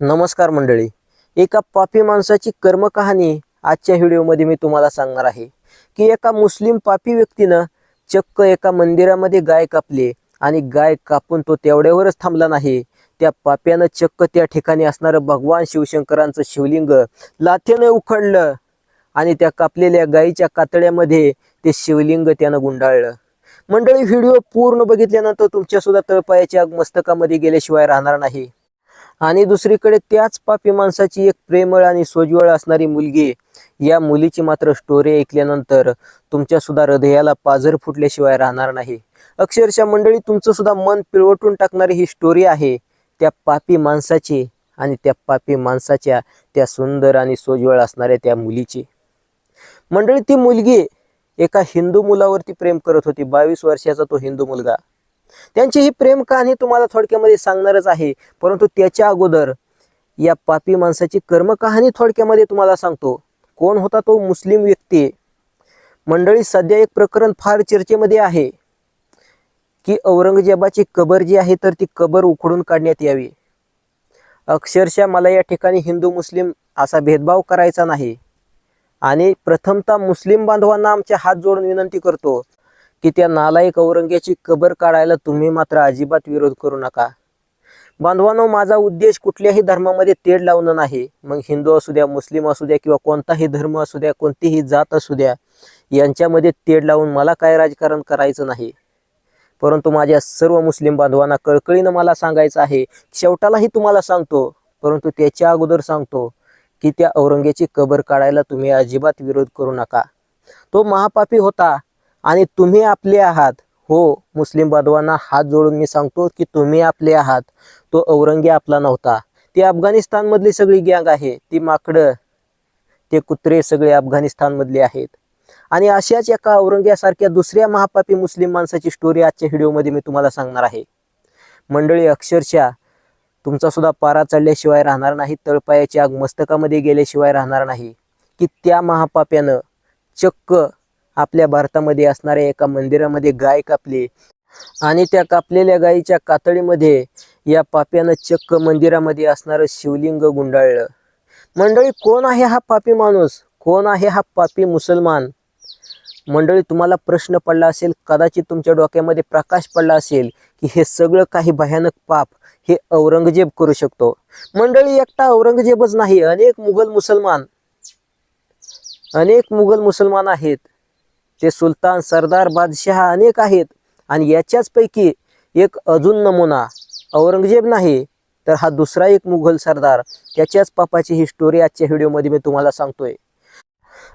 नमस्कार मंडळी. एका पापी माणसाची कर्मकहाणी आजच्या व्हिडिओमध्ये मी तुम्हाला सांगणार आहे की एका मुस्लिम पापी व्यक्तीनं चक्क एका मंदिरामध्ये गाय कापली आणि गाय कापून तो तेवढ्यावरच थांबला नाही. त्या पाप्यानं चक्क त्या ठिकाणी असणारं भगवान शिवशंकरांचं शिवलिंग लाथेनं उखडलं आणि त्या कापलेल्या गायीच्या कातड्यामध्ये ते शिवलिंग त्यानं गुंडाळलं. मंडळी व्हिडिओ पूर्ण बघितल्यानंतर तुमच्यासुद्धा तळपायाच्या मस्तकामध्ये गेल्याशिवाय राहणार नाही. आणि दुसरीकडे त्याच पापी माणसाची एक प्रेमळ आणि सोज्वळ असणारी मुलगी या मुलीची मात्र स्टोरी ऐकल्यानंतर तुमच्या सुद्धा हृदयाला पाझर फुटल्याशिवाय राहणार नाही. अक्षरशः मंडळी तुमचं सुद्धा मन पिळवटून टाकणारी ही स्टोरी आहे. त्या पापी माणसाची आणि त्या पापी माणसाच्या त्या सुंदर आणि सोज्वळ असणाऱ्या त्या मुलीची. मंडळी ती मुलगी एका हिंदू मुलावरती प्रेम करत होती. बावीस वर्षाचा तो हिंदू मुलगा. त्यांची ही प्रेम कहाणी तुम्हाला थोडक्यामध्ये सांगणारच आहे. परंतु त्याच्या अगोदर या पापी माणसाची कर्मकहाणी थोडक्यामध्ये तुम्हाला सांगतो. कोण होता तो? मुस्लिम व्यक्ती. मंडळी सध्या एक प्रकरण फार चर्चेमध्ये आहे की औरंगजेबाची कबर जी आहे तर ती कबर उखडून काढण्यात यावी. अक्षरशः मला या ठिकाणी हिंदू मुस्लिम असा भेदभाव करायचा नाही. आणि प्रथमतः मुस्लिम बांधवांना आमच्या हात जोडून विनंती करतो की त्या नालायक औरंग्याची कबर काढायला तुम्ही मात्र अजिबात विरोध करू नका. बांधवांनो माझा उद्देश कुठल्याही धर्मामध्ये तेढ लावणं नाही. मग हिंदू असू द्या मुस्लिम असू द्या किंवा कोणताही धर्म असू द्या कोणतीही जात असू द्या यांच्यामध्ये तेढ लावून मला काय राजकारण करायचं नाही. परंतु माझ्या सर्व मुस्लिम बांधवांना कळकळीनं मला सांगायचं आहे शेवटालाही तुम्हाला सांगतो परंतु त्याच्या अगोदर सांगतो की त्या औरंगाची कबर काढायला तुम्ही अजिबात विरोध करू नका. तो महापापी होता आणि तुम्ही आपले आहात. हो मुस्लिम बांधवांना हात जोडून मी सांगतो की तुम्ही आपले आहात. तो औरंगे आपला नव्हता. ती अफगाणिस्तानमधली सगळी गँग आहे. ती माकडं ते कुत्रे सगळे अफगाणिस्तानमधले आहेत. आणि अशाच एका औरंग्यासारख्या दुसऱ्या महापापी मुस्लिम माणसाची स्टोरी आजच्या व्हिडिओमध्ये मी तुम्हाला सांगणार आहे. मंडळी अक्षरशः तुमचा सुद्धा पारा चढल्याशिवाय राहणार नाही तळपायाची आग मस्तकामध्ये गेल्याशिवाय राहणार नाही. की त्या महापाप्यानं चक्क आपल्या भारतामध्ये असणाऱ्या एका मंदिरामध्ये गाय कापली. आणि त्या कापलेल्या गायीच्या कातडीमध्ये या पाप्यानं चक्क मंदिरामध्ये असणारं शिवलिंग गुंडाळलं. मंडळी कोण आहे हा पापी माणूस? कोण आहे हा पापी मुसलमान? मंडळी तुम्हाला प्रश्न पडला असेल कदाचित तुमच्या डोक्यामध्ये प्रकाश पडला असेल की हे सगळं काही भयानक पाप हे औरंगजेब करू शकतो. मंडळी एकटा औरंगजेबच नाही अनेक मुघल मुसलमान. अनेक मुघल मुसलमान आहेत. ते सुलतान सरदार बादशहा अनेक आहेत. आणि याच्याच पैकी एक अजून नमुना औरंगजेब नाही तर हा दुसरा एक मुघल सरदार. त्याच्याच पापाची ही स्टोरी आजच्या व्हिडिओमध्ये मी तुम्हाला सांगतोय.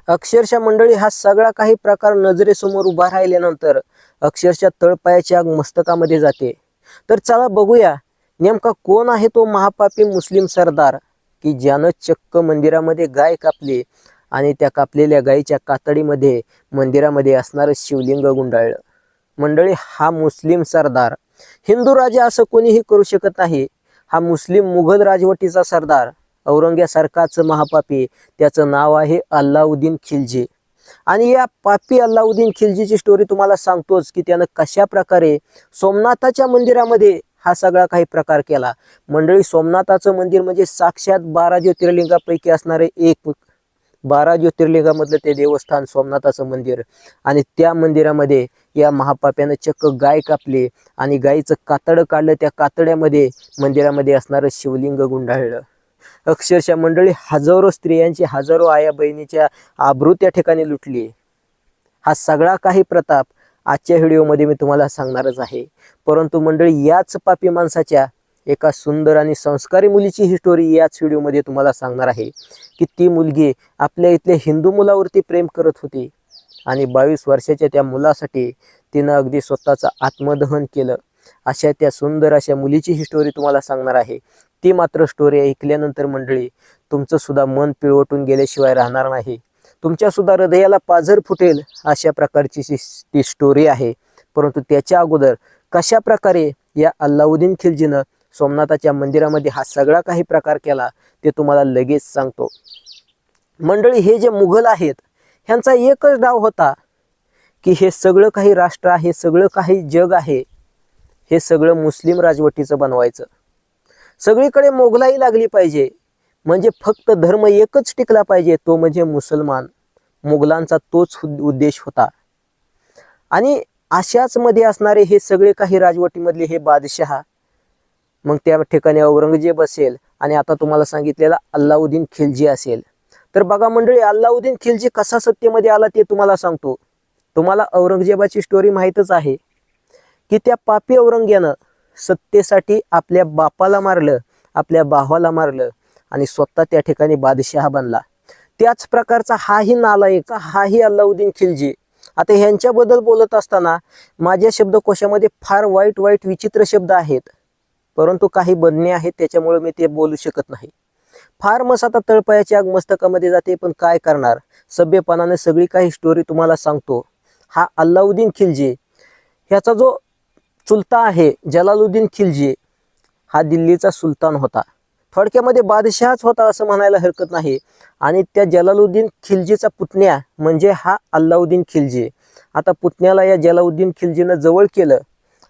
अक्षरशः मंडळी हा सगळा काही प्रकार नजरेसमोर उभा राहिल्यानंतर अक्षरशः तळपायाची आग मस्तकामध्ये जाते. तर चला बघूया नेमका कोण आहे तो महापापी मुस्लिम सरदार की ज्यानं चक्क मंदिरामध्ये गाय कापली आणि त्या कापलेल्या गायीच्या कातडीमध्ये मंदिरामध्ये असणारं शिवलिंग गुंडाळलं. मंडळी हा मुस्लिम सरदार. हिंदू राजा असं कोणीही करू शकत नाही. हा मुस्लिम मुघल राजवटीचा सरदार. औरंग्यासारखाच महापापी त्याचं नाव आहे अल्लाउद्दीन खिलजी. आणि या पापी अल्लाउद्दीन खिलजीची स्टोरी तुम्हाला सांगतोच की त्यानं कशा प्रकारे सोमनाथाच्या मंदिरामध्ये हा सगळा काही प्रकार केला. मंडळी सोमनाथाचं मंदिर म्हणजे साक्षात बारा ज्योतिर्लिंगापैकी असणारे एक बारा ज्योतिर्लिंगामधलं ते देवस्थान सोमनाथाचं मंदिर. आणि त्या मंदिरामध्ये या महापाप्यानं चक्क गाय कापली आणि गायीचं कातडं काढलं. त्या कातड्यामध्ये मंदिरामध्ये असणारं शिवलिंग गुंडाळलं. अक्षरशः मंडळी हजारो स्त्रियांची हजारो आया बहिणीच्या आबरू त्या ठिकाणी लुटली. हा सगळा काही प्रताप आजच्या व्हिडिओमध्ये मी तुम्हाला सांगणारच आहे. परंतु मंडळी याच पापी माणसाच्या एका सुंदर आणि संस्कारी मुलीची ही स्टोरी याच व्हिडिओमध्ये तुम्हाला सांगणार आहे. की ती मुलगी आपल्या इथल्या हिंदू मुलावरती प्रेम करत होती. आणि बावीस वर्षाच्या त्या मुलासाठी तिनं अगदी स्वतःचं आत्मदहन केलं. अशा त्या सुंदर अशा मुलीची ही स्टोरी तुम्हाला सांगणार आहे. ती मात्र स्टोरी ऐकल्यानंतर मंडळी तुमचं सुद्धा मन पिळवटून गेल्याशिवाय राहणार नाही. तुमच्यासुद्धा हृदयाला पाझर फुटेल अशा प्रकारची ती स्टोरी आहे. परंतु त्याच्या अगोदर कशा प्रकारे या अल्लाउद्दीन खिलजीनं सोमनाथाच्या मंदिरामध्ये हा सगळा काही प्रकार केला ते तुम्हाला लगेच सांगतो. मंडळी हे जे मुघल आहेत ह्यांचा एकच डाव होता की हे सगळं काही राष्ट्र आहे सगळं काही जग आहे हे सगळं मुस्लिम राजवटीचं बनवायचं. सगळीकडे मोगलाई लागली पाहिजे. म्हणजे फक्त धर्म एकच टिकला पाहिजे तो म्हणजे मुसलमान. मुघलांचा तोच उद्देश होता. आणि अशाच मध्ये असणारे हे सगळे काही राजवटीमधले हे बादशहा मग त्या ठिकाणी औरंगजेब असेल आणि आता तुम्हाला सांगितलेला अल्लाउद्दीन खिलजी असेल. तर बघा मंडळी अल्लाउद्दीन खिलजी कसा सत्तेमध्ये आला ते तुम्हाला सांगतो. तुम्हाला औरंगजेबाची स्टोरी माहीतच आहे की त्या पापी औरंग्यानं सत्तेसाठी आपल्या बापाला मारलं आपल्या भावाला मारलं आणि स्वतः त्या ठिकाणी बादशहा बनला. त्याच प्रकारचा हाही नालायक हाही अल्लाउद्दीन खिलजी. आता ह्यांच्याबद्दल बोलत असताना माझ्या शब्दकोशामध्ये फार वाईट वाईट विचित्र शब्द आहेत. परंतु काही बदने आहेत त्याच्यामुळे मी ते बोलू शकत नाही. फार मस्त आता तळपायाची आग मस्तकामध्ये जाते पण काय करणार? सभ्यपणाने सगळी काही स्टोरी तुम्हाला सांगतो. हा अल्लाउद्दीन खिलजी. ह्याचा जो चुलता आहे जलालुद्दीन खिलजी हा दिल्लीचा सुलतान होता. थोडक्यामध्ये बादशहाच होता असं म्हणायला हरकत नाही. आणि त्या जलालुद्दीन खिलजीचा पुतण्या म्हणजे हा अल्लाउद्दीन खिलजी. आता पुतण्याला या जलाउद्दीन खिलजीनं जवळ केलं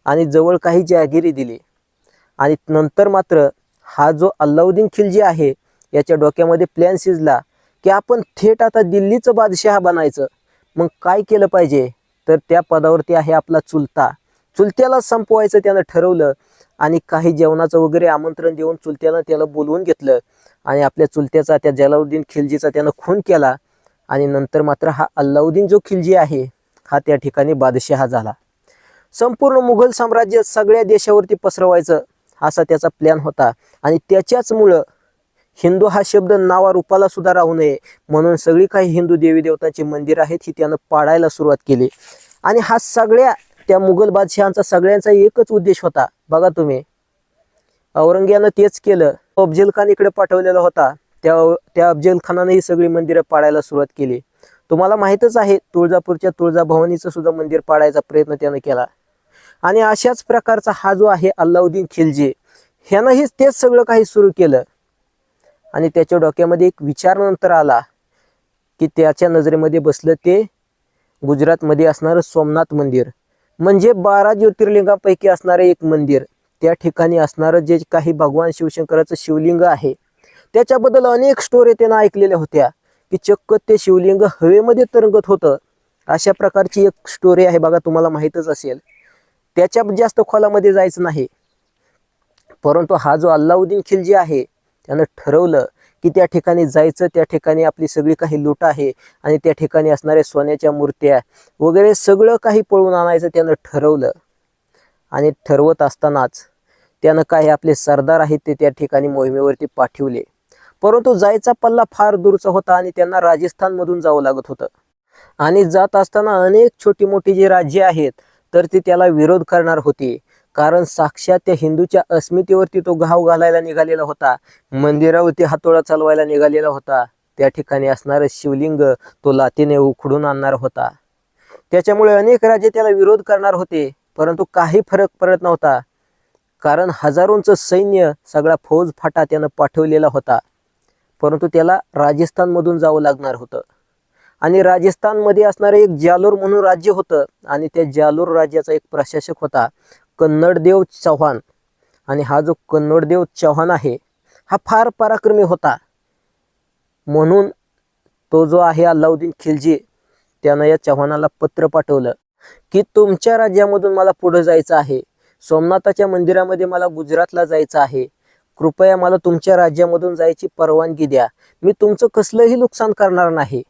आणि जवळ काही जहागिरी दिली. आणि नंतर मात्र हा जो अल्लाउद्दीन खिलजी आहे याच्या डोक्यामध्ये प्लॅन शिजला की आपण थेट आता दिल्लीचं बादशहा बनायचं. मग काय केलं पाहिजे? तर त्या पदावरती आहे आपला चुलता. चुलत्याला संपवायचं त्यानं ठरवलं आणि काही जेवणाचं वगैरे आमंत्रण देऊन चुलत्यानं त्याला बोलवून घेतलं आणि आपल्या चुलत्याचा त्या जलाउद्दीन खिलजीचा त्यानं खून केला आणि नंतर मात्र हा अल्लाउद्दीन जो खिलजी आहे हा त्या ठिकाणी बादशहा झाला. संपूर्ण मुघल साम्राज्य सगळ्या देशावरती पसरवायचं. असा त्याचा प्लॅन होता. आणि त्याच्याच मुळं हिंदू हा शब्द नावा रूपाला सुद्धा राहू नये म्हणून सगळी काही हिंदू देवी देवतांची मंदिर आहेत ही त्यानं पाडायला सुरुवात केली. आणि हा सगळ्या त्या मुघल बादशहांचा सगळ्यांचा एकच उद्देश होता. बघा तुम्ही. औरंग्यानं तेच केलं. अफजल खान इकडे पाठवलेला होता. त्या त्या अफजल खानाने ही सगळी मंदिरं पाडायला सुरुवात केली. तुम्हाला माहीतच आहे तुळजापूरच्या तुळजाभवानीचं सुद्धा मंदिर पाडायचा प्रयत्न त्यानं केला. आणि अशाच प्रकारचा हा जो आहे अल्लाउद्दीन खिलजी ह्यानंही तेच सगळं काही सुरू केलं. आणि त्याच्या डोक्यामध्ये एक विचार नंतर आला की त्याच्या नजरेमध्ये बसलं ते गुजरातमध्ये असणारं सोमनाथ मंदिर. म्हणजे बारा ज्योतिर्लिंगापैकी असणारं एक मंदिर. त्या ठिकाणी असणारं जे काही भगवान शिवशंकराचं शिवलिंग आहे त्याच्याबद्दल अनेक स्टोरी त्यानं ऐकलेल्या होत्या की चक्क ते शिवलिंग हवेमध्ये तरंगत होतं. अशा प्रकारची एक स्टोरी आहे बघा तुम्हाला माहीतच असेल. त्याच्या जास्त खोलामध्ये जायचं नाही. परंतु हा जो अल्लाउद्दीन खिलजी आहे त्यानं ठरवलं की त्या ठिकाणी जायचं त्या ठिकाणी आपली सगळी काही लूट आहे आणि त्या ठिकाणी असणाऱ्या सोन्याच्या मूर्त्या वगैरे सगळं काही पळून आणायचं त्यानं ठरवलं. आणि ठरवत असतानाच त्यानं काही आपले सरदार आहेत ते त्या ठिकाणी मोहिमेवरती पाठवले. परंतु जायचा पल्ला फार दूरचा होता आणि त्यांना राजस्थानमधून जावं लागत होतं. आणि जात असताना अनेक छोटी मोठी जी राज्ये आहेत तर ते त्याला विरोध करणार होते. कारण साक्षात त्या हिंदूच्या अस्मितेवरती तो घाव घालायला निघालेला होता. मंदिरावरती हातोडा चालवायला निघालेला होता. त्या ठिकाणी असणारं शिवलिंग तो लातीने उखडून आणणार होता. त्याच्यामुळे अनेक राजे त्याला विरोध करणार होते परंतु काही फरक पडत नव्हता. कारण हजारोंचं सैन्य सगळा फौज फाटा त्यानं पाठवलेला होता. परंतु त्याला राजस्थानमधून जावं लागणार होतं. आणि राजस्थानमध्ये असणारं एक जालोर म्हणून राज्य होतं. आणि त्या जालोर राज्याचा एक प्रशासक होता कन्नडदेव चव्हाण. आणि हा जो कन्नडदेव चव्हाण आहे हा फार पराक्रमी होता. म्हणून तो जो आहे अल्लाउद्दीन खिलजी त्यानं या चव्हाणाला पत्र पाठवलं की तुमच्या राज्यामधून मला पुढं जायचं आहे. सोमनाथाच्या मंदिरामध्ये मला गुजरातला जायचं आहे. कृपया मला तुमच्या राज्यामधून जायची परवानगी द्या. मी तुमचं कसलंही नुकसान करणार नाही.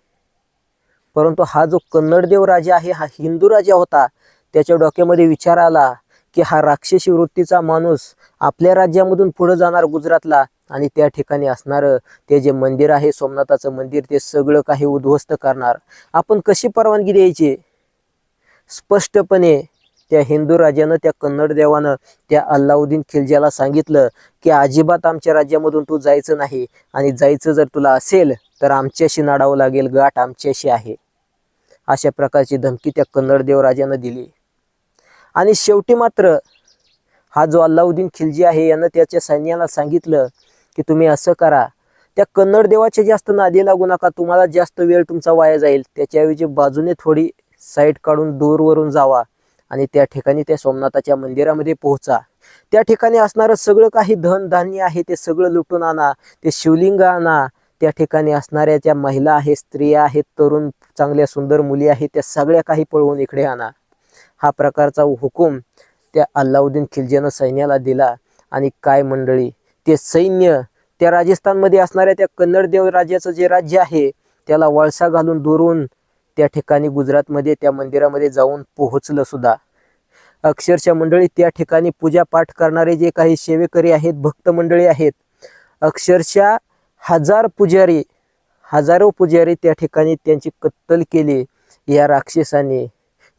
परंतु हा जो कन्नडदेव राजा आहे हा हिंदू राजा होता त्याच्या डोक्यामध्ये विचार आला की हा राक्षसी वृत्तीचा माणूस आपल्या राज्यामधून पुढे जाणार गुजरातला आणि त्या ठिकाणी असणारं ते जे मंदिर आहे सोमनाथाचं मंदिर ते सगळं काही उद्ध्वस्त करणार. आपण कशी परवानगी द्यायची? स्पष्टपणे त्या हिंदू राजानं त्या कन्नड देवानं त्या अल्लाउद्दीन खिलज्याला सांगितलं की अजिबात आमच्या राज्यामधून तू जायचं नाही आणि जायचं जर तुला असेल तर आमच्याशी नाडावं लागेल गाठ आमच्याशी आहे. अशा प्रकारची धमकी त्या कन्नड देव राजानं दिली. आणि शेवटी मात्र हा जो अल्लाउद्दीन खिलजी आहे यानं त्याच्या सैन्याला सांगितलं की तुम्ही असं करा त्या कन्नड देवाच्या जास्त नादी लागू नका तुम्हाला जास्त वेळ तुमचा वाया जाईल त्याच्याऐवजी बाजूने थोडी साईड काढून दूरवरून जावा आणि त्या ठिकाणी त्या सोमनाथाच्या मंदिरामध्ये पोहोचा. त्या ठिकाणी असणारं सगळं काही धन धान्य आहे ते सगळं लुटून आणा ते शिवलिंग आणा. त्या ठिकाणी असणाऱ्या ज्या महिला आहेत स्त्रिया आहेत तरुण चांगल्या सुंदर मुली आहेत त्या सगळ्या काही पळवून इकडे आणा. हा प्रकारचा हुकूम त्या अल्लाउद्दीन खिलजीनं सैन्याला दिला. आणि काय मंडळी ते सैन्य त्या राजस्थानमध्ये असणाऱ्या त्या कन्नड देव राज्याचं जे राज्य आहे त्याला वळसा घालून दुरून त्या ठिकाणी गुजरातमध्ये त्या मंदिरामध्ये जाऊन पोहोचलं सुद्धा. अक्षरशः मंडळी त्या ठिकाणी पूजा पाठ करणारे जे काही सेवेकरी आहेत भक्त मंडळी आहेत अक्षरशः हजार पुजारी हजारो पुजारी त्या ठिकाणी त्यांची कत्तल केली या राक्षसाने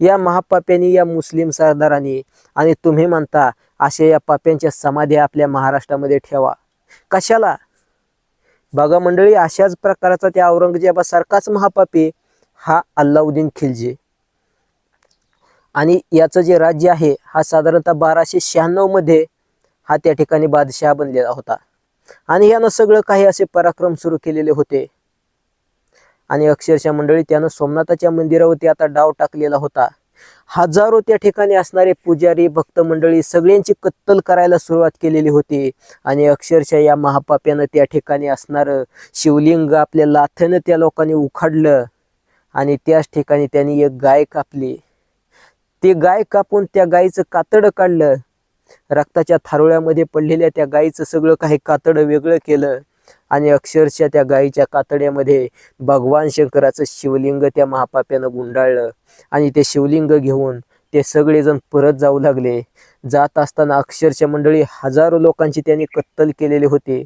या महापाप्यांनी या मुस्लिम सरदारांनी. आणि तुम्ही म्हणता अशा या पाप्यांच्या समाध्या आपल्या महाराष्ट्रामध्ये ठेवा. कशाला? बघा मंडळी अशाच प्रकारचा त्या औरंगजेबासारखाच महापापी हा अल्लाउद्दीन खिलजी. आणि याचं जे राज्य आहे हा साधारणतः बाराशे शहाण्णवमध्ये हा त्या ठिकाणी बादशाह बनलेला होता. आणि यानं सगळं काही असे पराक्रम सुरू केलेले होते. आणि अक्षरशः मंडळी त्यानं सोमनाथाच्या मंदिरावरती आता डाव टाकलेला होता. हजारो त्या ठिकाणी असणारे पुजारी भक्त मंडळी सगळ्यांची कत्तल करायला सुरुवात केलेली होती. आणि अक्षरशः या महापाप्यानं त्या ठिकाणी असणारं शिवलिंग आपल्या लाथेनं त्या लोकांनी उखाडलं. आणि त्याच ठिकाणी त्यांनी एक गाय कापली. ते गाय कापून त्या गायीचं कातडं काढलं. रक्ताच्या थारोळ्यामध्ये पडलेल्या त्या गायीचं सगळं काही कातडं वेगळं केलं. आणि अक्षरशः त्या गायीच्या कातड्यामध्ये भगवान शंकराचं शिवलिंग त्या महापाप्यानं गुंडाळलं. आणि ते शिवलिंग घेऊन ते सगळेजण परत जाऊ लागले. जात असताना अक्षरशः मंडळी हजारो लोकांची त्यांनी कत्तल केलेली होती.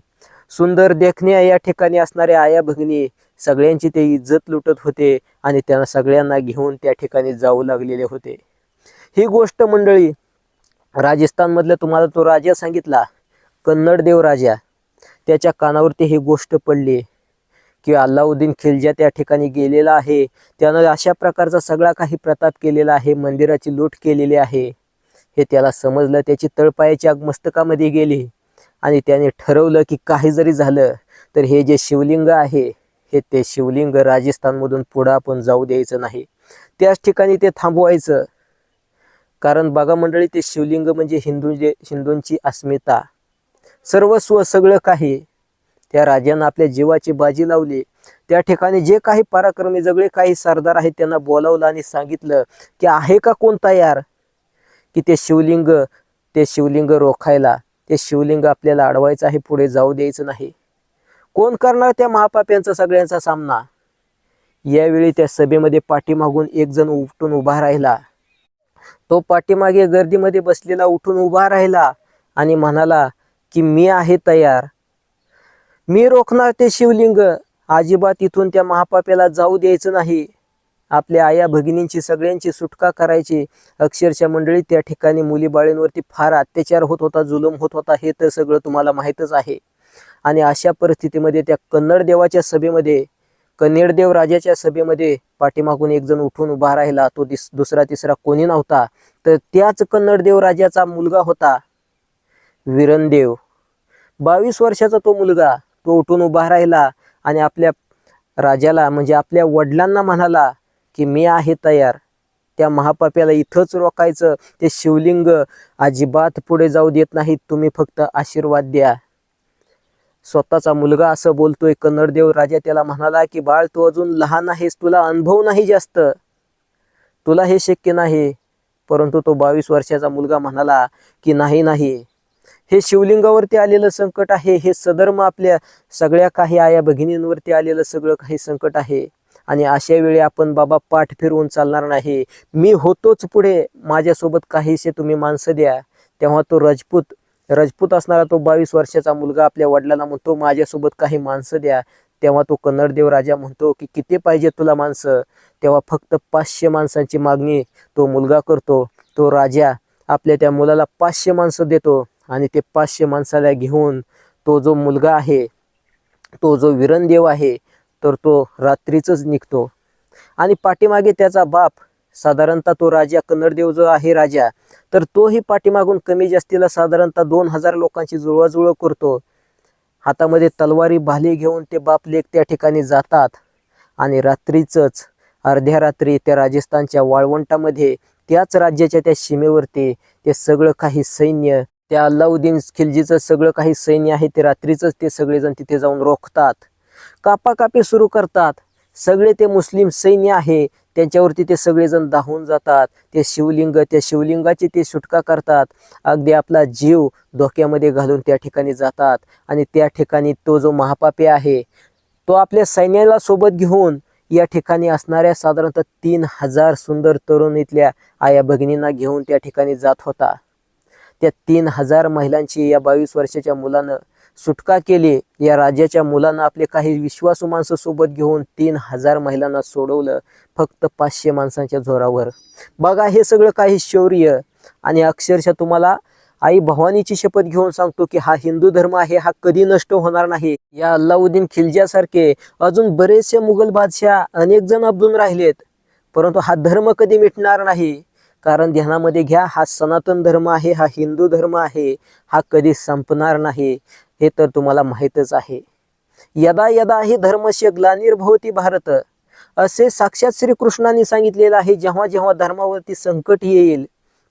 सुंदर देखण्या या ठिकाणी असणाऱ्या आया भगिनी सगळ्यांची ते इज्जत लुटत होते आणि त्यांना सगळ्यांना घेऊन त्या ठिकाणी जाऊ लागलेले होते. ही गोष्ट मंडळी राजस्थानमधला तुम्हाला तो राजा सांगितला कन्नड देव राजा. त्याच्या कानावरती ही गोष्ट पडली की अल्लाउद्दीन खिलजा त्या ठिकाणी गेलेला आहे. त्यानं अशा प्रकारचा सगळा काही प्रताप केलेला आहे मंदिराची लूट केलेली आहे. हे त्याला समजलं त्याची तळपायाची आग मस्तकामध्ये गेली आणि त्याने ठरवलं की काही जरी झालं तर हे जे शिवलिंग आहे आहे ते शिवलिंग राजस्थानमधून पुढं आपण जाऊ द्यायचं नाही. त्याच ठिकाणी ते थांबवायचं. कारण बघा मंडळी ते शिवलिंग म्हणजे हिंदू हिंदूंची अस्मिता. सर्वस्व सगळं काही. त्या राजानं आपल्या जीवाची बाजी लावली. त्या ठिकाणी जे काही पराक्रमी जगळे काही सरदार आहेत त्यांना बोलावलं आणि सांगितलं की आहे का कोण तयार? की ते शिवलिंग ते शिवलिंग रोखायला ते शिवलिंग आपल्याला अडवायचं आहे पुढे जाऊ द्यायचं नाही. कोण करणार त्या महापाप्यांचा सगळ्यांचा सामना? यावेळी त्या सभेमध्ये पाठीमागून एक जण उठून उभा राहिला. तो पाठीमागे गर्दीमध्ये बसलेला उठून उभा राहिला आणि म्हणाला की मी आहे तयार. मी रोखणार ते शिवलिंग. अजिबात इथून त्या महापाप्याला जाऊ द्यायचं नाही. आपल्या आया भगिनींची सगळ्यांची सुटका करायची. अक्षरशः मंडळी त्या ठिकाणी मुली बाळींवरती फार अत्याचार होत होता जुलम होत होता हे तर सगळं तुम्हाला माहीतच आहे. आणि अशा परिस्थितीमध्ये त्या कन्नड देवाच्या सभेमध्ये कन्नडदेव राजाच्या सभेमध्ये पाठीमागून एक जण उठून उभा राहिला. तो दिस दुसरा तिसरा कोणी नव्हता. तर त्याच कन्नडदेव राजाचा मुलगा होता विरणदेव. बावीस वर्षाचा तो मुलगा तो उठून उभा राहिला आणि आपल्या राजाला म्हणजे आपल्या वडिलांना म्हणाला की मी आहे तयार. त्या महापाप्याला इथंच रोखायचं. ते शिवलिंग अजिबात पुढे जाऊ देत नाहीत. तुम्ही फक्त आशीर्वाद द्या. स्वतःचा मुलगा असं बोलतोय. कन्नडदेव राजा त्याला म्हणाला की बाळ तू अजून लहान आहेस. तुला अनुभव नाही जास्त. तुला हे शक्य नाही. परंतु तो बावीस वर्षाचा मुलगा म्हणाला की नाही नाही. हे शिवलिंगावरती आलेलं संकट आहे. हे सदर्म आपल्या सगळ्या काही आया भगिनींवरती आलेलं सगळं काही संकट आहे. आणि अशा वेळी आपण बाबा पाठ फिरवून चालणार नाही. मी होतोच पुढे. माझ्यासोबत काहीसे तुम्ही माणसं द्या. तेव्हा तो राजपूत राजपूत असणारा तो बावीस वर्षाचा मुलगा आपल्या वडिलांना म्हणतो माझ्यासोबत काही माणसं द्या. तेव्हा तो कन्नडदेव राजा म्हणतो की किती पाहिजे तुला माणसं? तेव्हा फक्त पाचशे माणसांची मागणी तो मुलगा करतो. तो राजा आपल्या त्या मुलाला पाचशे माणसं देतो आणि ते पाचशे माणसाला घेऊन तो जो मुलगा आहे तो जो विरणदेव आहे तर तो रात्रीच निघतो. आणि पाठीमागे त्याचा बाप साधारणतः तो राजा कन्नडदेव जो आहे राजा तर तोही पाठीमागून कमी जास्तीला साधारणतः दोन हजार लोकांची जुळवाजुळव करतो. हातामध्ये तलवारी भाली घेऊन ते बाप लेख त्या ठिकाणी जातात. आणि रात्रीचंच अर्ध्या रात्री त्या राजस्थानच्या वाळवंटामध्ये त्याच राज्याच्या त्या सीमेवरती ते सगळं काही सैन्य त्या अल्लाउद्दीन खिलजीचं सगळं काही सैन्य आहे ते रात्रीचंच ते सगळेजण तिथे जाऊन रोखतात. कापाकापी सुरू करतात. सगळे ते मुस्लिम सैन्य आहे त्यांच्यावरती ते सगळेजण धावून जातात. ते शिवलिंग त्या शिवलिंगाची ते सुटका करतात. अगदी आपला जीव धोक्यामध्ये घालून त्या ठिकाणी जातात. आणि त्या ठिकाणी तो जो महापापी आहे तो आपल्या सैन्याला सोबत घेऊन या ठिकाणी असणाऱ्या साधारणतः तीन हजार सुंदर तरुणीतल्या आया भगिनींना घेऊन त्या ठिकाणी जात होता. त्या तीन हजार महिलांची या बावीस वर्षाच्या मुलानं सुटका केली. या राज्याच्या मुलांना आपले काही विश्वासू माणसं सोबत घेऊन तीन हजार महिलांना सोडवलं फक्त पाचशे माणसांच्या जोरावर. बघा हे सगळं काही शौर्य आणि अक्षरशः तुम्हाला आई भवानीची शपथ घेऊन सांगतो की हा हिंदू धर्म आहे हा कधी नष्ट होणार नाही. या अल्लाउद्दीन खिलज्यासारखे अजून बरेचसे मुघल बादशाह अनेक जण अब्दून राहिलेत परंतु हा धर्म कधी मिटणार नाही. कारण ध्यानामध्ये घ्या हा सनातन धर्म आहे हा हिंदू धर्म आहे हा कधी संपणार नाही हे तर तुम्हाला माहीतच आहे. यदा यदा ही धर्मस्य ग्लानिर्भवती भारत असे साक्षात श्रीकृष्णाने सांगितलेलं आहे जेव्हा जेव्हा धर्मावरती संकट येईल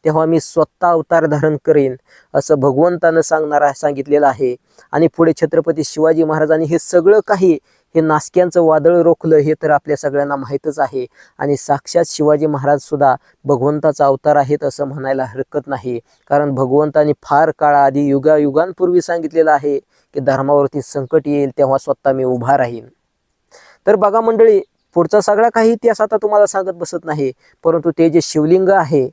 तेव्हा मी स्वतः अवतार धारण करेन असं भगवंतानं सांगणार सांगितलेलं आहे. आणि पुढे छत्रपती शिवाजी महाराजांनी हे सगळं काही हे नासक्यांचं वादळ रोखलं हे तर आपल्या सगळ्यांना माहीतच आहे. आणि साक्षात शिवाजी महाराज सुद्धा भगवंताचा अवतार आहेत असं म्हणायला हरकत नाही. कारण भगवंतानी फार काळाआधी युगा युगांपूर्वी सांगितलेलं आहे की धर्मावरती संकट येईल तेव्हा स्वतः मी उभा राहीन. तर बघा मंडळी पुढचा सगळा काही इतिहास आता तुम्हाला सांगत बसत नाही. परंतु ते जे शिवलिंग आहे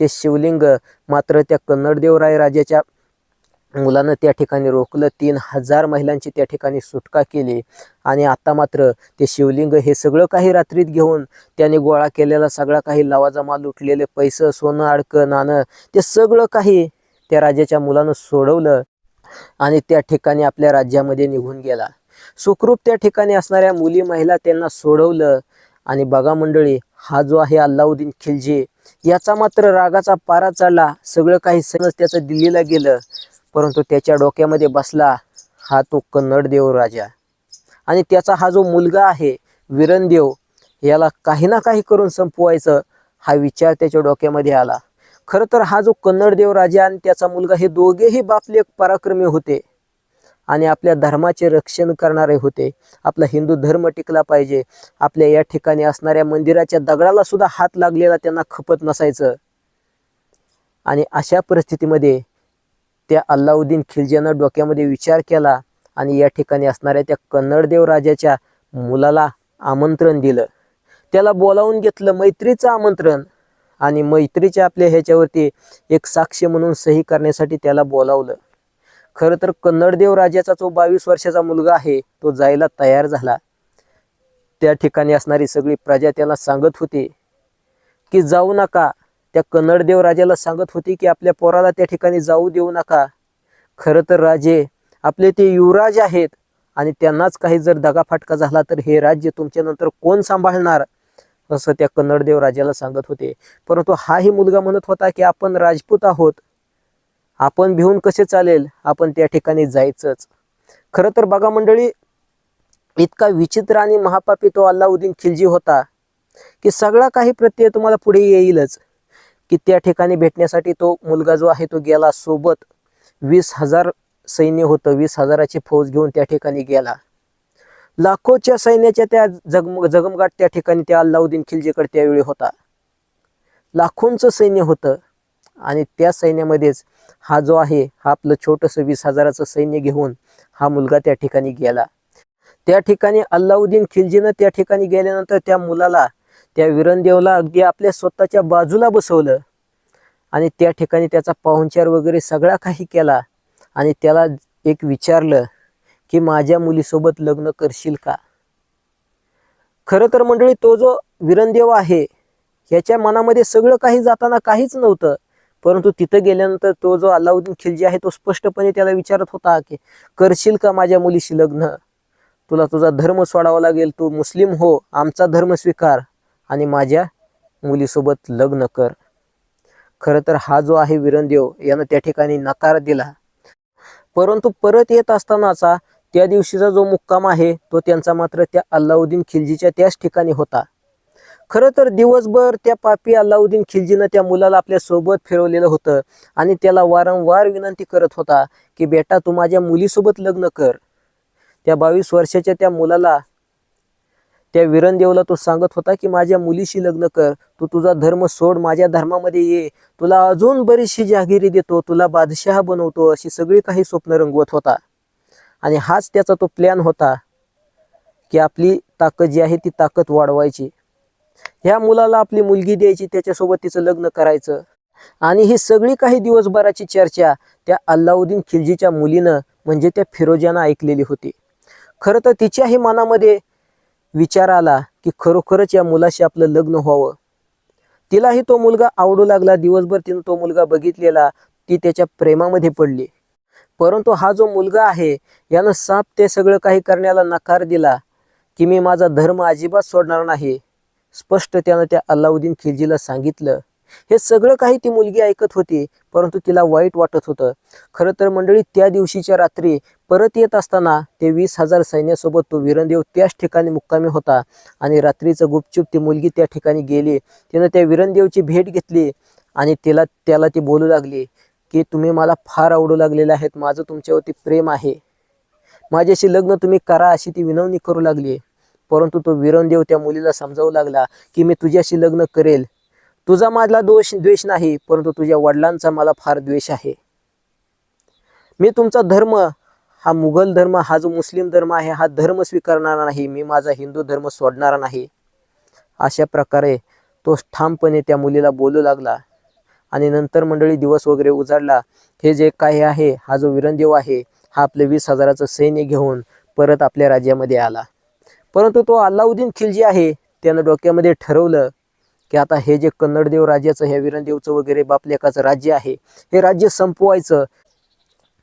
ते शिवलिंग मात्र त्या कन्नडदेवराय राजाच्या मुलानं त्या ठिकाणी रोखलं. तीन हजार महिलांची त्या ठिकाणी सुटका केली. आणि आता मात्र ते शिवलिंग हे सगळं काही रात्रीत घेऊन त्याने गोळा केलेला सगळा काही लवाजमा लुटलेले पैसे सोनं अडकं नाणं ते सगळं काही त्या राजाच्या मुलानं सोडवलं आणि त्या ठिकाणी आपल्या राज्यामध्ये निघून गेला. सुखरूप त्या ठिकाणी असणाऱ्या मुली महिला त्यांना सोडवलं. आणि बघा मंडळी हा जो आहे अल्लाउद्दीन खिलजी याचा मात्र रागाचा पारा चढला. सगळं काही सगळं त्याचं दिल्लीला गेलं. परंतु त्याच्या डोक्यामध्ये बसला हा तो कन्नड देव राजा. आणि त्याचा हा जो मुलगा आहे विरणदेव याला काही ना काही करून संपवायचं हा विचार त्याच्या डोक्यामध्ये आला. खरं तर हा जो कन्नड देव राजा आणि त्याचा मुलगा हे दोघेही बापले पराक्रमी होते आणि आपल्या धर्माचे रक्षण करणारे होते. आपला हिंदू धर्म टिकला पाहिजे. आपल्या या ठिकाणी असणाऱ्या मंदिराच्या दगडाला सुद्धा हात लागलेला त्यांना खपत नसायचं. आणि अशा परिस्थितीमध्ये त्या अल्लाउद्दीन खिलजीनं डोक्यामध्ये विचार केला आणि या ठिकाणी असणाऱ्या त्या कन्नडदेव राजाच्या मुलाला आमंत्रण दिलं. त्याला बोलावून घेतलं मैत्रीचं आमंत्रण आणि मैत्रीच्या आपल्या ह्याच्यावरती एक साक्ष म्हणून सही करण्यासाठी त्याला बोलावलं. खरं तर कन्नडदेव राजाचा जो बावीस वर्षाचा मुलगा आहे तो जायला तयार झाला. त्या ठिकाणी असणारी सगळी प्रजा त्याला सांगत होती की जाऊ नका त्या कन्नडदेव राजाला सांगत होती की आपल्या पोराला त्या ठिकाणी जाऊ देऊ नका. खरं तर राजे आपले ते युवराज आहेत आणि त्यांनाच काही जर दगाफाटका झाला तर हे राज्य तुमच्यानंतर कोण सांभाळणार? असं त्या कन्नडदेव राजाला सांगत होते. परंतु हाही मुलगा म्हणत होता की आपण राजपूत आहोत. आपण भिवून कसे चालेल? आपण त्या ठिकाणी जायचंच. खरं तर बघा मंडळी इतका विचित्र आणि महापापी तो अल्लाउद्दीन खिलजी होता की सगळा काही प्रत्यय तुम्हाला पुढे येईलच. की त्या ठिकाणी भेटण्यासाठी तो मुलगा जो आहे तो गेला. सोबत वीस हजार सैन्य होतं. वीस हजाराची फौज घेऊन त्या ठिकाणी गेला. लाखोच्या सैन्याच्या त्या जगम जगमगाट त्या ठिकाणी त्या अल्लाउद्दीन खिलजीकडे त्यावेळी होता. लाखोंचं सैन्य होतं. आणि त्या सैन्यामध्येच हा जो आहे हा आपलं छोटंसं वीस हजाराचं सैन्य घेऊन हा मुलगा त्या ठिकाणी गेला. त्या ठिकाणी अल्लाउद्दीन खिलजीनं त्या ठिकाणी गेल्यानंतर त्या मुलाला त्या विरणदेवला अगदी आपल्या स्वतःच्या बाजूला बसवलं. आणि त्या ठिकाणी त्याचा पाहुणचार वगैरे सगळा काही केला. आणि त्याला एक विचारलं की माझ्या मुलीसोबत लग्न करशील का? खरं तर मंडळी तो जो विरणदेव आहे याच्या मनामध्ये सगळं काही जाताना काहीच नव्हतं. परंतु तिथं गेल्यानंतर तो जो अल्लाउद्दीन खिलजी आहे तो स्पष्टपणे त्याला विचारत होता की करशील का माझ्या मुलीशी लग्न? तुला तुझा धर्म सोडावा लागेल तू मुस्लिम हो आमचा धर्म स्वीकार. आणि माझ्या मुलीसोबत लग्न कर. खरं तर हा जो आहे विरणदेव यानं त्या ठिकाणी नकार दिला. परंतु परत येत असतानाचा त्या दिवशीचा जो मुक्काम आहे तो त्यांचा मात्र त्या अल्लाउद्दीन खिलजीच्या त्याच ठिकाणी होता. खरं तर दिवसभर त्या पापी अल्लाउद्दीन खिलजीनं त्या मुलाला आपल्यासोबत फिरवलेलं होतं आणि त्याला वारंवार विनंती करत होता की बेटा तू माझ्या मुलीसोबत लग्न कर. त्या बावीस वर्षाच्या त्या मुलाला त्या विरणदेवला तो सांगत होता की माझ्या मुलीशी लग्न कर. तू तुझा धर्म सोड. माझ्या धर्मामध्ये ये. तुला अजून बरीचशी जहागिरी देतो. तुला बादशहा बनवतो. अशी सगळी काही स्वप्न रंगवत होता. आणि हाच त्याचा तो प्लॅन होता की आपली ताकद जी आहे ती ताकद वाढवायची. ह्या मुलाला आपली मुलगी द्यायची त्याच्यासोबत तिचं लग्न करायचं. आणि ही सगळी काही दिवसभराची चर्चा त्या अल्लाउद्दीन खिलजीच्या मुलीनं म्हणजे त्या फिरोजानं ऐकलेली होती. खरं तर तिच्याही मनामध्ये विचार आला की खरोखरच या मुलाशी आपलं लग्न व्हावं. तिलाही तो मुलगा आवडू लागला. दिवसभर तिनं तो मुलगा बघितलेला ती त्याच्या प्रेमामध्ये पडली. परंतु हा जो मुलगा आहे यानं साप ते सगळं काही करण्याला नकार दिला की मी माझा धर्म अजिबात सोडणार नाही स्पष्ट त्यानं त्या अल्लाउद्दीन खिलजीला सांगितलं. हे सगळं काही ती मुलगी ऐकत होती परंतु तिला वाईट वाटत होतं. खरं तर मंडळी त्या दिवशीच्या रात्री परत येत असताना ते वीस हजार सैन्यासोबत तो विरणदेव त्याच ठिकाणी मुक्कामी होता आणि रात्रीचं गुपचूप ती मुलगी त्या ठिकाणी गेली. तिनं त्या विरणदेवची भेट घेतली आणि तिला त्याला ती बोलू लागली की तुम्ही मला फार आवडू लागलेले आहेत. माझं तुमच्यावरती प्रेम आहे. माझ्याशी लग्न तुम्ही करा अशी ती विनवणी करू लागली. परंतु तो विरणदेव त्या मुलीला समजावू लागला की मी तुझ्याशी लग्न करेल. तुझा माझला दोष द्वेष नाही परंतु तुझ्या वडिलांचा मला फार द्वेष आहे. मी तुमचा धर्म हा मुघल धर्म हा जो मुस्लिम धर्म आहे हा धर्म स्वीकारणारा नाही. मी माझा हिंदू धर्म सोडणारा नाही. अशा प्रकारे तो ठामपणे त्या मुलीला बोलू लागला आणि नंतर मंडळी दिवस वगैरे उजाडला. हे जे काही आहे हा जो विरणदेव आहे हा आपले वीस हजाराचं सैन्य घेऊन परत आपल्या राज्यामध्ये आला. परंतु तो अल्लाउद्दीन खिलजी आहे त्यानं डोक्यामध्ये ठरवलं की आता हे जे कन्नडदेव राज्याचं हे विरणदेवचं वगैरे बापलेकाचं राज्य आहे हे राज्य संपवायचं.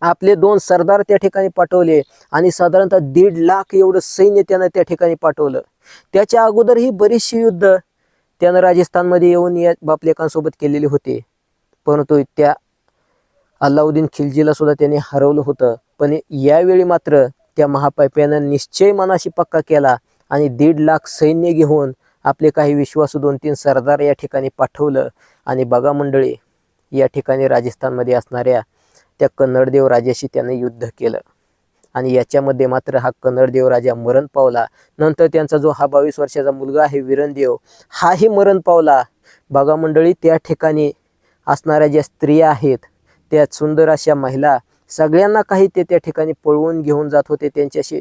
आपले दोन सरदार त्या ठिकाणी पाठवले आणि साधारणतः दीड लाख एवढं सैन्य त्यानं त्या ठिकाणी पाठवलं. त्याच्या अगोदर ही बरीचशी युद्ध त्यानं राजस्थानमध्ये येऊन या बापलेकांसोबत केलेली होती. परंतु त्या अल्लाउद्दीन खिलजीला सुद्धा त्याने हरवलं होतं. पण यावेळी मात्र त्या महापायप्यानं निश्चय मनाशी पक्का केला आणि दीड लाख सैन्य घेऊन आपले काही विश्वासू दोन तीन सरदार या ठिकाणी पाठवलं. आणि बघा मंडळी या ठिकाणी राजस्थानमध्ये असणाऱ्या त्या कन्नडदेव राजाशी त्याने युद्ध केलं. आणि याच्यामध्ये मात्र हा कन्नडदेव राजा मरण पावला. नंतर त्यांचा जो हा बावीस वर्षाचा मुलगा आहे विरणदेव हाही मरण पावला. बघा मंडळी त्या ठिकाणी असणाऱ्या ज्या स्त्रिया आहेत त्या सुंदर अशा महिला सगळ्यांना काही ते त्या ठिकाणी पळवून घेऊन जात होते त्यांच्याशी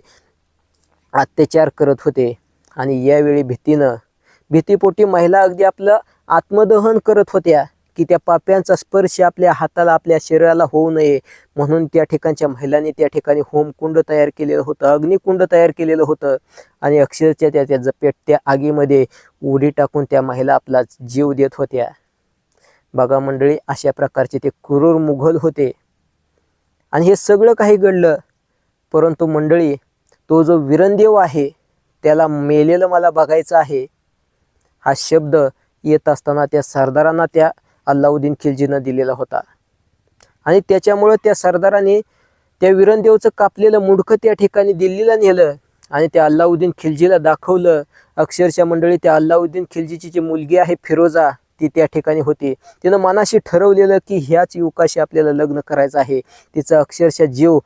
अत्याचार करत होते. आणि यावेळी भीतीनं भीतीपोटी महिला अगदी आपलं आत्मदहन करत होत्या. की त्या पाप्यांचा स्पर्श आपल्या हाताला आपल्या शरीराला होऊ नये. म्हणून त्या ठिकाणच्या महिलांनी त्या ठिकाणी होमकुंड तयार केलेलं होतं अग्निकुंड तयार केलेलं होतं. आणि अक्षरशः त्या त्या पेटत्या आगीमध्ये उडी टाकून त्या महिला आपला जीव देत होत्या. बघा मंडळी अशा प्रकारचे ते क्रूर मुघल होते. आणि हे सगळं काही घडलं. परंतु मंडळी तो जो विरणदेव आहे त्याला मेलेलं मला बघायचं आहे. हा शब्द येत असताना त्या सरदारांना त्या अल्लाउद्दीन खिलजीनं दिलेला होता. आणि त्याच्यामुळं त्या सरदाराने त्या विरणदेवचं कापलेलं मुडकं त्या ठिकाणी दिल्लीला नेलं आणि त्या अल्लाउद्दीन खिलजीला दाखवलं. अक्षरशः मंडळी त्या अल्लाउद्दीन खिलजीची जी मुलगी आहे फिरोजा ती त्या ठिकाणी होती. तिनं मनाशी ठरवलेलं की ह्याच युवकाशी आपल्याला लग्न करायचं आहे. तिचा अक्षरशः जीव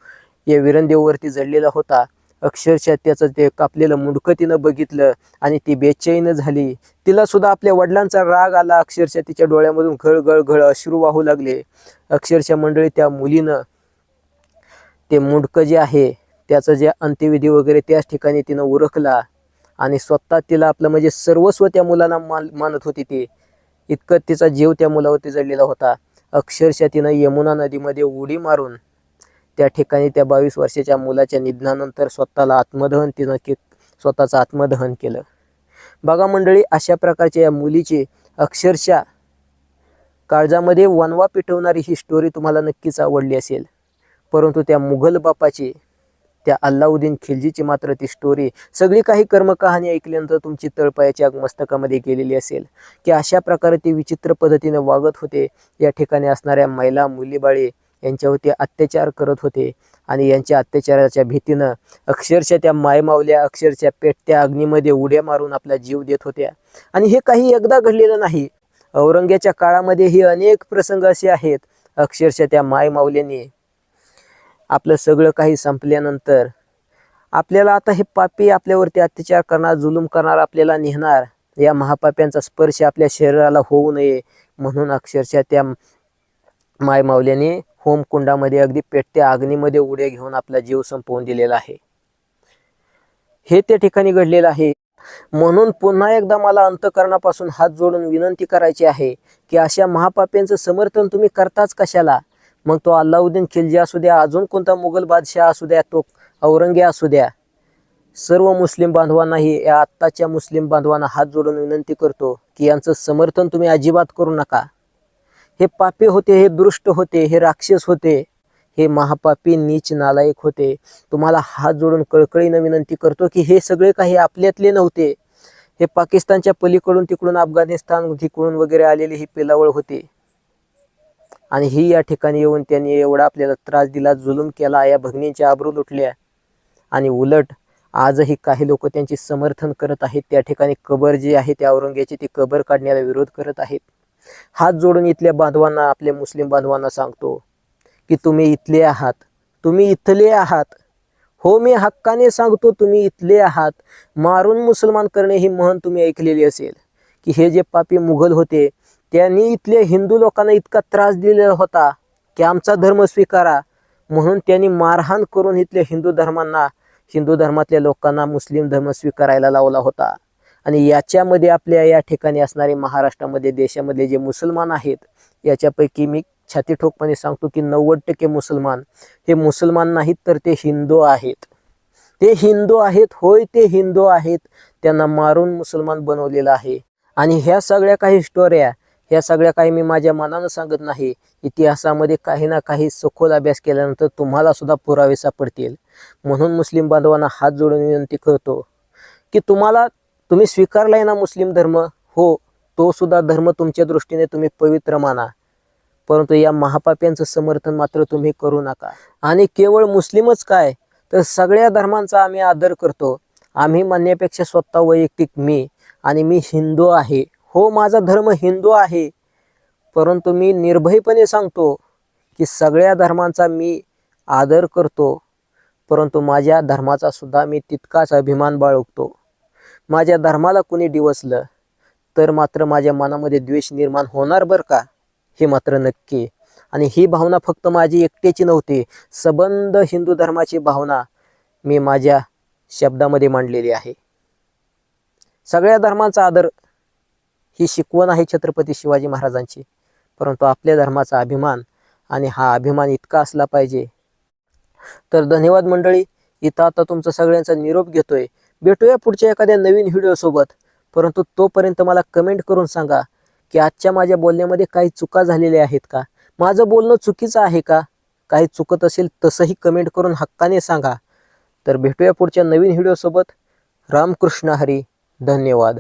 या विरणदेववरती जडलेला होता. अक्षरशः त्याचं ते कापलेलं मुंडकं तिनं बघितलं आणि ती बेचैन झाली. तिला सुद्धा आपल्या वडिलांचा राग आला. अक्षरशः तिच्या डोळ्यामधून घळ गळ घळ अश्रू वाहू लागले. अक्षरशः मंडळी त्या मुलीनं ते मुंडकं जे आहे त्याचं जे अंत्यविधी वगैरे त्याच ठिकाणी तिनं उरकला आणि स्वतः तिला आपलं म्हणजे सर्वस्व त्या मुलांना मान मानत होती ती. इतकं तिचा जीव त्या मुलावरती जडलेला होता. अक्षरशः तिनं यमुना नदीमध्ये उडी मारून त्या ठिकाणी त्या बावीस वर्षाच्या मुलाच्या निधनानंतर स्वतःला आत्मदहन तिनं के स्वतःचं आत्मदहन केलं. बघा मंडळी अशा प्रकारच्या या मुलीचे अक्षरशः काळजामध्ये वनवा पिटवणारी ही स्टोरी तुम्हाला नक्कीच आवडली असेल. परंतु त्या मुघल बापाची त्या अल्लाउद्दीन खिलजीची मात्र ती स्टोरी सगळी काही कर्मकहाणी ऐकल्यानंतर तुमची तळपायाच्या मस्तकामध्ये गेलेली असेल. की अशा प्रकारे ते विचित्र पद्धतीने वागत होते या ठिकाणी असणाऱ्या महिला मुलीबाळी यांच्यावरती अत्याचार करत होते. आणि यांच्या अत्याचाराच्या भीतीनं अक्षरशः त्या मायमावल्या अक्षरशः पेटत्या अग्नीमध्ये उड्या मारून आपला जीव देत होत्या. आणि हे काही एकदा घडलेलं नाही. औरंग्याच्या काळामध्ये हे अनेक प्रसंग असे आहेत. अक्षरशः त्या मायमावल्याने आपलं सगळं काही संपल्यानंतर आपल्याला आता हे पापी आपल्यावरती अत्याचार करणार जुलूम करणार आपल्याला नेहणार या महापाप्यांचा स्पर्श आपल्या शरीराला होऊ नये म्हणून अक्षरशः त्या मायमावल्याने होमकुंडामध्ये अगदी पेटत्या अग्नीमध्ये उड्या घेऊन आपला जीव संपवून दिलेला आहे. हे त्या ठिकाणी घडलेलं आहे. म्हणून पुन्हा एकदा मला अंतकरणापासून हात जोडून विनंती करायची आहे की अशा महापाप्यांचं समर्थन तुम्ही करताच कशाला? मग तो अल्लाउद्दीन खिलजी असू द्या अजून कोणता मुघल बादशाह असू द्या तो औरंगे असू द्या. सर्व मुस्लिम बांधवांनाही या आत्ताच्या मुस्लिम बांधवांना हात जोडून विनंती करतो की यांचं समर्थन तुम्ही अजिबात करू नका. हे पापी होते हे दुष्ट होते हे राक्षस होते हे महापापी नीच नालायक होते. तुम्हाला हात जोडून कळकळीनं विनंती करतो की हे सगळे काही आपल्यातले नव्हते. हे पाकिस्तानच्या पलीकडून तिकडून अफगाणिस्तान तिकडून वगैरे आलेली ही पिलावळ होते. आणि ही या ठिकाणी येऊन त्यांनी एवढा आपल्याला त्रास दिला जुलूम केला या भगिनींच्या आबरू लुटल्या आणि उलट आजही काही लोक त्यांचे समर्थन करत आहेत. त्या ठिकाणी कबर जी आहे त्या औरंग्याची ती कबर काढण्याला विरोध करत आहेत. हात जोडून इथल्या बांधवांना आपल्या मुस्लिम बांधवांना सांगतो की तुम्ही इथले आहात. तुम्ही इथले आहात. हो मी हक्काने सांगतो तुम्ही इथले आहात. मारून मुसलमान करणे ही म्हण तुम्ही ऐकलेली असेल. की हे जे पापी मुघल होते त्यांनी इथल्या हिंदू लोकांना इतका त्रास दिलेला होता की आमचा धर्म स्वीकारा. म्हणून त्यांनी मारहाण करून इथल्या हिंदू धर्मांना हिंदू धर्मातल्या लोकांना मुस्लिम धर्म स्वीकारायला लावला होता. आणि याच्यामध्ये आपल्या या ठिकाणी असणारे महाराष्ट्रामध्ये देशामध्ये जे मुसलमान आहेत याच्यापैकी मी छाती ठोकपणे सांगतो की नव्वद टक्के मुसलमान हे मुसलमान नाहीत तर ते हिंदू आहेत. ते हिंदू आहेत होय ते हिंदू आहेत त्यांना मारून मुसलमान बनवलेलं आहे. आणि ह्या सगळ्या काही स्टोऱ्या ह्या सगळ्या काही मी माझ्या मनानं सांगत नाही. इतिहासामध्ये काही ना काही सखोल अभ्यास केल्यानंतर तुम्हाला सुद्धा पुरावे सापडतील. म्हणून मुस्लिम बांधवांना हात जोडून विनंती करतो की तुम्हाला तुम्ही स्वीकारलाय ना मुस्लिम धर्म? हो तो सुद्धा धर्म तुमच्या दृष्टीने तुम्ही पवित्र माना. परंतु या महापाप्यांचं समर्थन मात्र तुम्ही करू नका. आणि केवळ मुस्लिमच काय? तर सगळ्या धर्मांचा आम्ही आदर करतो. आम्ही म्हणण्यापेक्षा स्वतः वैयक्तिक मी आणि मी हिंदू आहे. हो माझा धर्म हिंदू आहे. परंतु मी निर्भयपणे सांगतो की सगळ्या धर्मांचा मी आदर करतो. परंतु माझ्या धर्माचा सुद्धा मी तितकाच अभिमान बाळगतो. माझ्या धर्माला कुणी डिवसलं तर मात्र माझ्या मनामध्ये द्वेष निर्माण होणार बरं का? हे मात्र नक्की. आणि ही भावना फक्त माझी एकट्याची नव्हती सबंध हिंदू धर्माची भावना मी माझ्या शब्दामध्ये मांडलेली आहे. सगळ्या धर्मांचा आदर ही शिकवण आहे छत्रपती शिवाजी महाराजांची परंतु आपल्या धर्माचा अभिमान आणि हा अभिमान इतका असला पाहिजे. तर धन्यवाद मंडळी इथं आता तुमचा सगळ्यांचा निरोप घेतोय. भेटूया पुढच्या एखाद्या नवीन व्हिडिओसोबत परंतु तोपर्यंत मला कमेंट करून सांगा की आजच्या माझ्या बोलण्यामध्ये काही चुका झालेल्या आहेत का? माझं बोलणं चुकीचं आहे का? काही चुकत असेल तसंही कमेंट करून हक्काने सांगा. तर भेटूया पुढच्या नवीन व्हिडिओसोबत रामकृष्ण हरी. धन्यवाद.